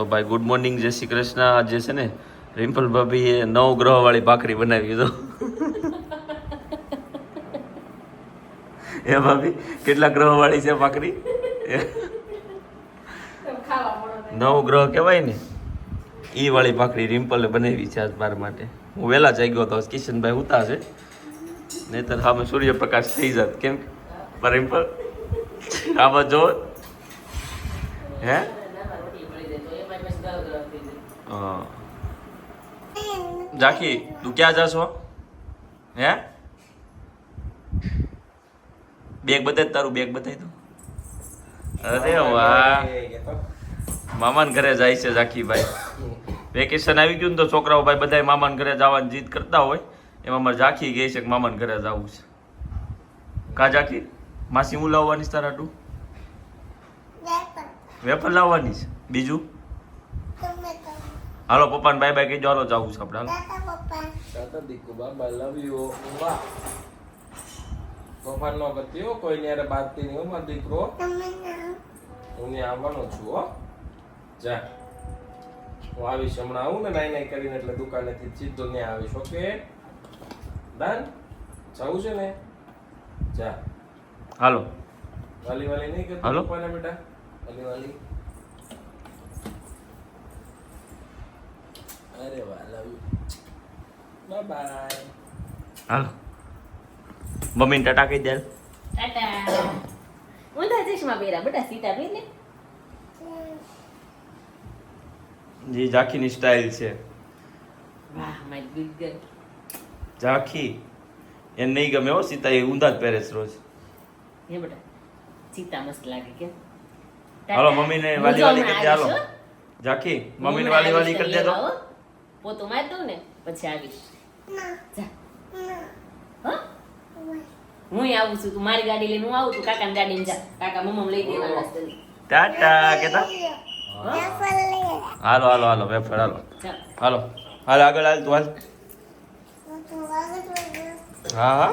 તો ભાઈ good morning જય શ્રી કૃષ્ણ. આજે છે ને, રિમ્પલ ભાભીએ નવ ગ્રહ વાળી ભાખરી બનાવી તો એ ભાભી, કેટલા ગ્રહ વાળી છે ભાખરી? નવ ગ્રહ કહેવાય ને એ વાળી ભાખરી રિમ્પલે બનાવી છે આજ મારા માટે. હું વહેલા જાગ્યો હતો કિશનભાઈ ઉતા છે. નહીતર સામે સૂર્યપ્રકાશ થઈ જાત, કેમ? રિમ્પલ આમાં જો હે? હા. જાખી તું ક્યાં જાશો હે? બેગ બતાવી તારું બેગ બતાવી દઉં. અરે વાહ. મામાના ઘરે જાય છે જાખીભાઈ વેકેશન આવી ગયું ને તો છોકરાઓ ભાઈ બધા મામાન ઘરે જવાની જીદ કરતા હોય. એમાં મારે ઝાંખી ગઈ છે કે મામાન ઘરે જવું છે. કા ઝાંખી માસી હું લાવવાની છે તારા તું? વેફર. લાવવાની છે. બીજું? હાલો પપ્પાને બાય બાય કહેજો. હાલો જવું છે આપણે. હાલો. તાતા દીકુ બાબા લવ યુ વાહ. તોફાન ન કરતી હો કોઈ ને બાંધતી નહીં હો મારો દીકરો. હું ને આવવાનો છું હો. જા. હું આવીશ હમણાં આવું ને નાઈ નાઈ કરીને એટલે દુકાનેથી સીધો ત્યાં આવીશ ઓકે? ડન જવું છે ને? જા. હાલો. વાલી વાલી નહીં કરતો હાલો. બેટા? વાલી વાલી અરે વાહ love you bye bye hello મમ્મીને ટાટા કહી દે ટાટા ઊંધા ચશ્મા પહેર્યા બેટા સીતા પહેર જી જે ઝાંખીની સ્ટાઇલ છે વાહ માય ગુડ ગર્લ ઝાંખી એ નહીં ગમે હો સીતા એ ઊંધા જ પહેરે છે રોજ હે બેટા સીતા મસ્ત લાગે કે હાલો મમ્મીને વાલી વાલી કરી દે હાલો ઝાંખી મમ્મીને વાલી વાલી કરી દે તો પોતું માર દઉં ને પછી આવીશ. હા? હું આવું છું તું મારી ગાડી લઈને હું આવું તું કાકાની ગાડીમાં જા. કાકા મમ્મ લઈ દેવાના ટાટા કેતા? હાલો હાલો હાલો વેફર હાલો. હાલો. હાલો આગળ હાલ તું હાલ. હા હા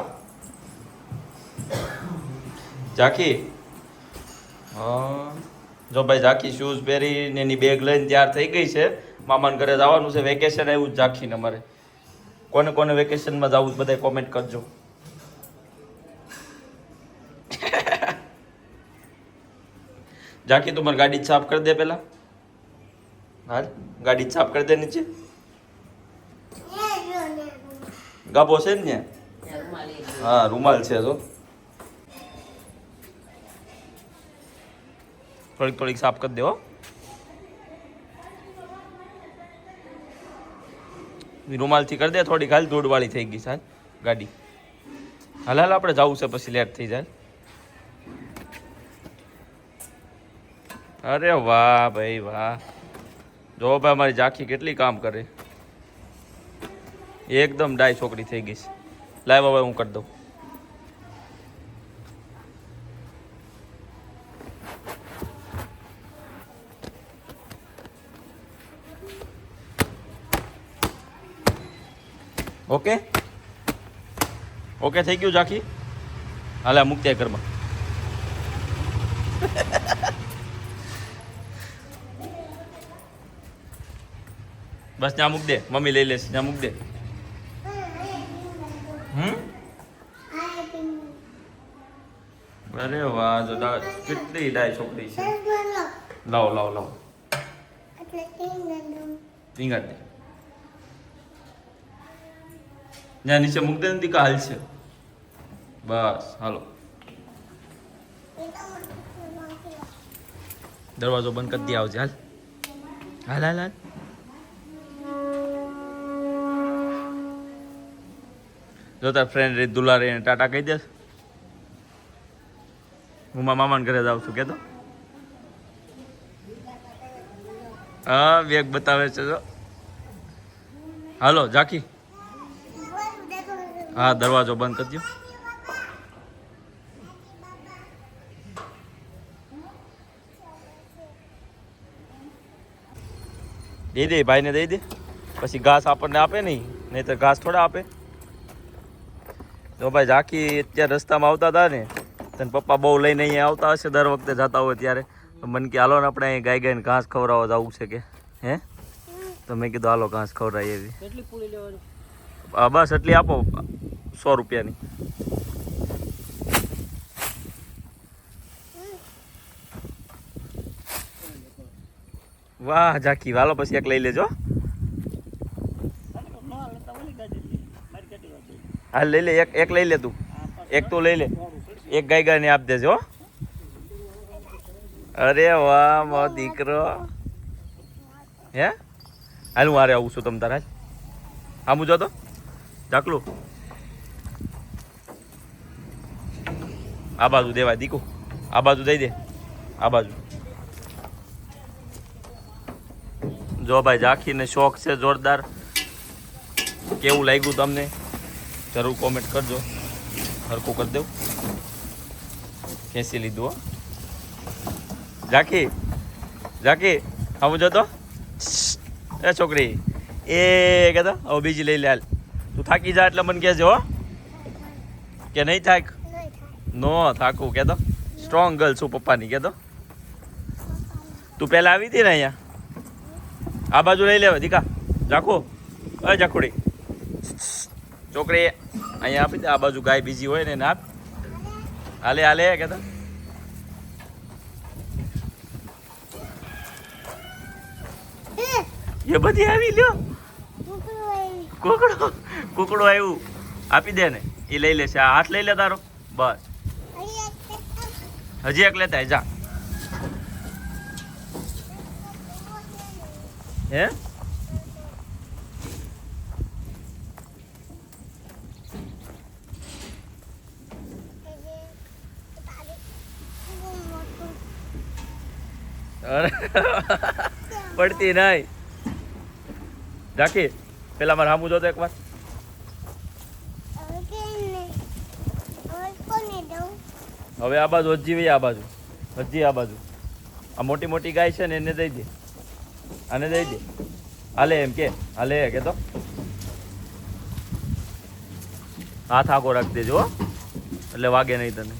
ઝાંખી હા. જો ભાઈ ઝાંખી શૂઝ પહેરીને એની બેગ લઈને તૈયાર થઈ ગઈ છે. મામાના ઘરે જવાનું છે વેકેશન આવ્યું જ ઝાંખીને અમારે. કોને કોને વેકેશનમાં જવું બધા કોમેન્ટ કરજો. ઝાંખી, તું મારી ગાડી સાફ કરી દે પેલા હા ગાડી સાફ કરી દે નીચે. ગાબો છે ને. હા, રૂમાલ છે તો થોડીક થોડીક સાફ કરી દો રૂમાલથી કરી દે, થોડીક હાલ ધૂળવાળી થઈ ગઈ સાહેબ ગાડી. હાલ હાલ, આપણે જવું છે પછી લેટ થઈ જાય. અરે વાહ, ભાઈ વાહ. જો ભાઈ મારી ઝાંખી કેટલી કામ કરે. એકદમ ડાય છોકરી થઈ ગઈ છે. લાવ હવે હું કરી દઉં. ઓકે? ઓકે થઈ ગયું ઝાંખી હાલે આ મૂકી દે બસ ત્યાં મૂક દે. મમ્મી લઈ લેશે ત્યાં મૂક દે. હમ? અરે વાહ જો કેટલી ડાય છોકરી છે. લાવો લાવો લાવો. ટીંગાડ દે. ત્યાં નીચે મૂક દે ને છે? બસ, હાલો. દરવાજો બંધ કરી દે આવજે, હાલ. હાલ હાલ હાલ. જો તાર ફ્રેન્ડ રે દુલારે એને ટાટા કહી દે હું મારા મામાના ઘરે જાઉં છું, કેતો. હા બેગ બતાવે છે, જો. હાલો, ઝાંખી. હા, દરવાજો બંધ કરી દો દઈ દે, ભાઈને દઈ દે. પછી ઘાસ આપણને આપે નહીં નહીં તો ઘાસ થોડા આપે. જો ભાઈ ઝાંખી અત્યારે રસ્તામાં આવતા હતા ને, તને પપ્પા બહુ લઈને અહીંયા આવતા હશે, દર વખતે જતા હોય ત્યારે. મને કે, હાલો ને આપણે અહીં ગાય ગાયને ઘાસ ખવડાવવા જવું છે કે? હે? તો મેં કીધું, હાલો, ઘાસ ખવડાવીએ. એવી કેટલી પૂરી લેવાની? બસ એટલી આપો સો રૂપિયાની. વાહ ઝાકી વાલો પછી એક લઈ લેજો. હાલ લઈ લે, એક એક લઈ લે તું. એક તો લઈ લે. એક ગાય ગાયને આપ દેજો. હો. અરે વાહ, મો દીકરો. હે? હાલ હું હારે આવું છું તમ તારા આમ જો તો ચાકલું આ બાજુ દેવાય દીકુ. આ બાજુ દઈ દે. આ બાજુ. જો ભાઈ ઝાંખીને શોખ છે જોરદાર. કેવું લાગ્યું તમને? જરૂર કોમેન્ટ કરજો. હરકું કરી દઉં. ખેંચી લીધું, હો. ઝાંખી ઝાંખી, આવું જતો. એ છોકરી, એ કહેતો, હવે બીજી લઈ લે હાલ. તું થાકી જા એટલે મને કહેજો કે નહીં થાક? નો થાકું કહેતો. સ્ટ્રોંગ ગર્લ છું પપ્પાની કહેતો. તું પહેલાં આવી હતી ને અહીંયા? આ બાજુ લઈ લેવા દીકા. જાખો અ જાખુડી છોકરી અહીંયા આપી દે. આ બાજુ ગાય બીજી હોય ને એને આપ. હાલે હાલે કહેતો. એ બધી આવી લ્યો. કુકડો. કુકડો આવ્યું આપી દે ને. એ લઈ લેશે. આ હાથ લઈ લે તારો. બસ. હજી એક લેતા જા. હે? પડતી નહીં. રાખી. પેલા મારે સામું જોતો એક હવે આ બાજુ હજી વઈ આ બાજુ. હજી આ બાજુ. આ મોટી મોટી ગાય છે ને એને દઈ દે. આને દઈ દે. હાલે એમ કે. હાલે કે તો હાથ આખો રાખી દેજો. એટલે વાગે નહીં તને.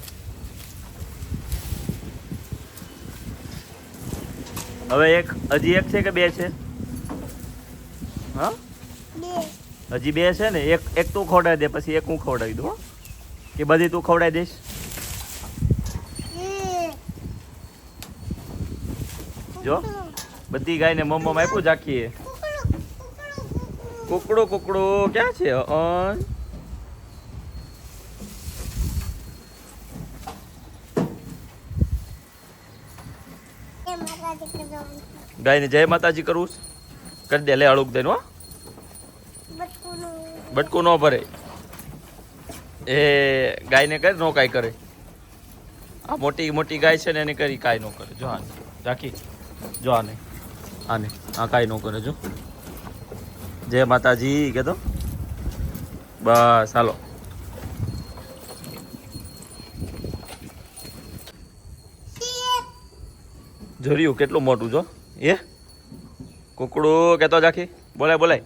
હવે એક હજી એક છે કે બે છે? હા? હજી બે છે ને? એક એક તું ખવડાવી દે પછી એક હું ખવડાવી દઉં હો. કે બધી તું ખવડાવી દઈશ? જો. બધી ગાયને મમ્મમ આપ્યું જાખીએ કુકડો કુકડો. ક્યાં છે, અન? ગાયને જય માતાજી કરવું છે? કરી દે, લે અળુક દે હો. બટકું ન ભરે. એ ગાયને કરે, નો કાંઈ કરે. આ મોટી મોટી ગાય છે ને, એને કરી કાંઈ ન કરે. જો રાખી જો આને આને, આ કાંઈ ન કરે, જો. જય માતાજી, કે તો? બસ, હાલો. જોર્યું કેટલું મોટું, જો. એ? કુકડું કેતો જાખી? બોલાય બોલાય.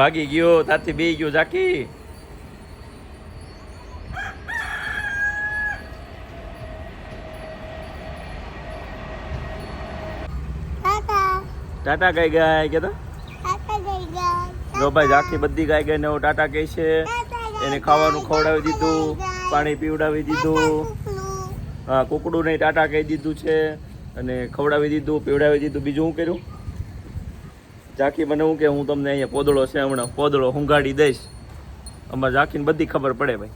ભાગી ગયો તાથી બે ગયો જાકી ટાટા ગાય ગાય કે તો જો ભાઈ જાખી બધી ગાય ગઈ ને હું ટાટા કહે છે. એને ખાવાનું ખવડાવી દીધું પાણી પીવડાવી દીધું. હા કુકડું ને ટાટા કહી દીધું છે. અને ખવડાવી દીધું પીવડાવી દીધું. બીજું શું કર્યું? ઝાંખી મને હું કે હું તમને અહીંયા પોદળો છે હમણાં પોદળો હુંગાડી દઈશ. અમારે ઝાંખીને બધી ખબર પડે ભાઈ.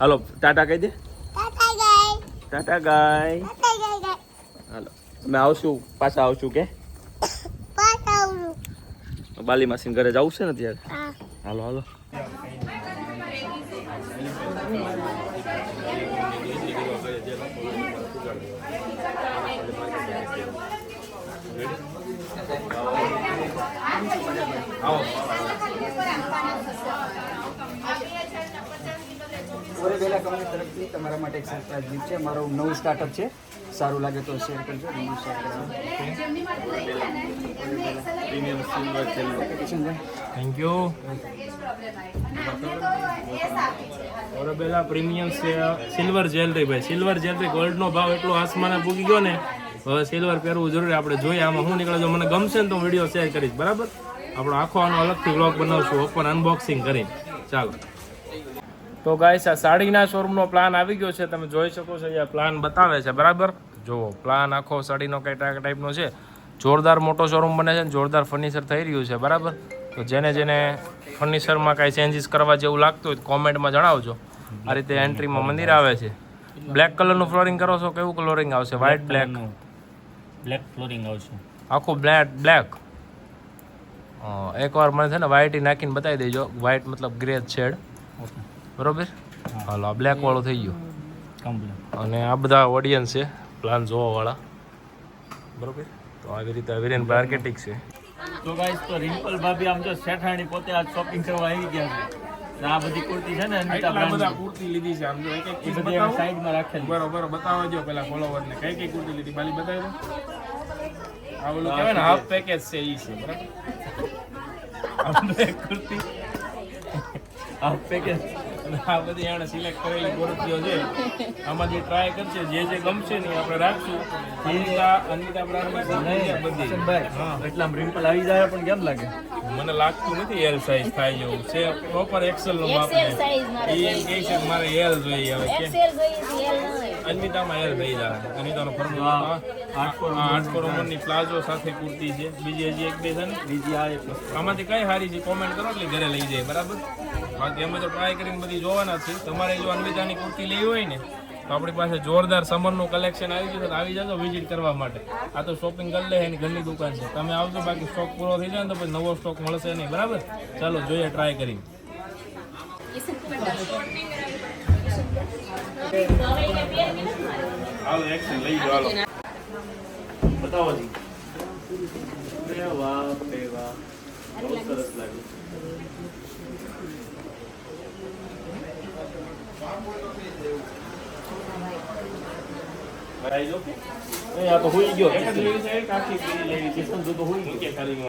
હાલો ટાટા કહી દે. ટાટા ગાય. હાલો અમે આવશું પાછા આવશું કે? બાલી માસીને ઘરે જવું છે ને ત્યારે હાલો હાલો. કંપની તરફથી તમારા માટે એક સરપ્રાઈઝ ગિફ્ટ છે. મારું નવું સ્ટાર્ટઅપ છે. સારું લાગે તો શેર કરજો. Review share thank you Aurobella premium silver jewellery ભાઈ. સિલ્વર જ્વેલરી ગોલ્ડનો ભાવ એટલો આસમાને પૂગી ગયો ને. હવે સિલ્વર પહેરવું જરૂરી આપણે જોઈએ. આમાં શું નીકળે જો મને ગમશે ને તો હું વીડિયો શેર કરીશ. બરાબર? આપણો આખો આનો અલગથી વ્લોગ બનાવશું. ઓપન અનબોક્સિંગ કરીને. ચાલો. તો ગાઈસ આ સાડીના શોરૂમનો પ્લાન આવી ગયો છે. તમે જોઈ શકો છો અહીંયા પ્લાન બતાવે છે. બરાબર? જુઓ પ્લાન આખો સાડીનો કઈ ટાઈપનો છે. જોરદાર મોટો શોરૂમ બને છે ને જોરદાર ફર્નિચર થઈ રહ્યું છે. બરાબર? તો જેને જેને ફર્નિચરમાં કાંઈ ચેન્જીસ કરવા જેવું લાગતું હોય કોમેન્ટમાં જણાવજો. આ રીતે એન્ટ્રીમાં મંદિર આવે છે. બ્લેક કલરનું ફ્લોરિંગ કરો છો? કેવું ફ્લોરિંગ આવશે? વ્હાઇટ બ્લેક બ્લેક ફ્લોરિંગ આવશે. આખું બ્લેક બ્લેક એકવાર મને છે ને વ્હાઇટ નાખીને બતાવી દેજો. વ્હાઇટ મતલબ ગ્રે શેડ બરોબર? હાલો આ બ્લેક વાળું થઈ ગયું. અને આ બધા ઓડિયન્સ છે પ્લાન જોવાવાળા. બરોબર? તો આવી રીતે વિરેન માર્કેટિંગ છે. તો ગાઈસ તો રિમ્પલ ભાભી આમ જો શેઠાણી પોતે આજ શોપિંગ કરવા આવી ગયા છે. આ બધી કુર્તી છે ને અનિતા બ્રાન્ડ બધા કુર્તી લીધી છે આમ જો એક એક બધી સાઈડમાં રાખેલી બરોબર બતાવો જો પેલા ફોલોવર ને. કઈ કઈ કુર્તી લીધી? બાલી બતાવી દો. આ ઓલું કહેવાય ને હાફ પેકેજ છે ઈ છે બરાબર? આ કુર્તી હાફ પેકેજ અને આ બધી એને સિલેક્ટ કરેલી કુર્તીઓ છે. આમાંથી ટ્રાય કરશે જે જે ગમશે ને એ આપણે રાખશું. અનિતા અનિતા બ્રાન્ડની બધી હા. એટલા રિમ્પલ આવી જાય પણ કેમ લાગે? મને લાગતું નથી એલ સાઈઝ થાય એવું છે પ્રોપર એક્સેલ નો માપ એ એમ છે મારે એલ જોઈએ હવે કે એક્સેલ જોઈએ છે એલ ન માયર જાય અનિતાનો ફોર્મ્યુલા આઠસો નંબરની પ્લાઝો સાથે કુર્તી છે. બીજી હજી એક બે છે ને. બીજી આ એક આમાંથી કઈ સારી છે? કોમેન્ટ કરો એટલે ઘરે લઈ જાય બરાબર? બાકી અમે તો ટ્રાય કરીને બધી જોવાના છે. તમારે જો અન્વિતાની કુર્તી લેવી હોય ને તો આપણી પાસે જોરદાર સમરનું કલેક્શન આવી ગયું છે. તો આવી જજો વિઝિટ કરવા માટે. આ તો શોપિંગ કરી લે એની ઘરની દુકાન છે. તમે આવજો બાકી સ્ટોક પૂરો થઈ જાય ને તો પછી નવો સ્ટોક મળશે નહીં બરાબર? ચાલો જોઈએ ટ્રાય કરી હાલો એક્શન લઈ જાઓ હાલો. બતાવો જી. અરે વાહ વાહ બહુ સરસ લાગે ભાઈ જો. આ તો હોઈ ગયો. એક જ લેવી છે એક લેવી છે. કિશન તો હોઈ ગયો. કે ખાલી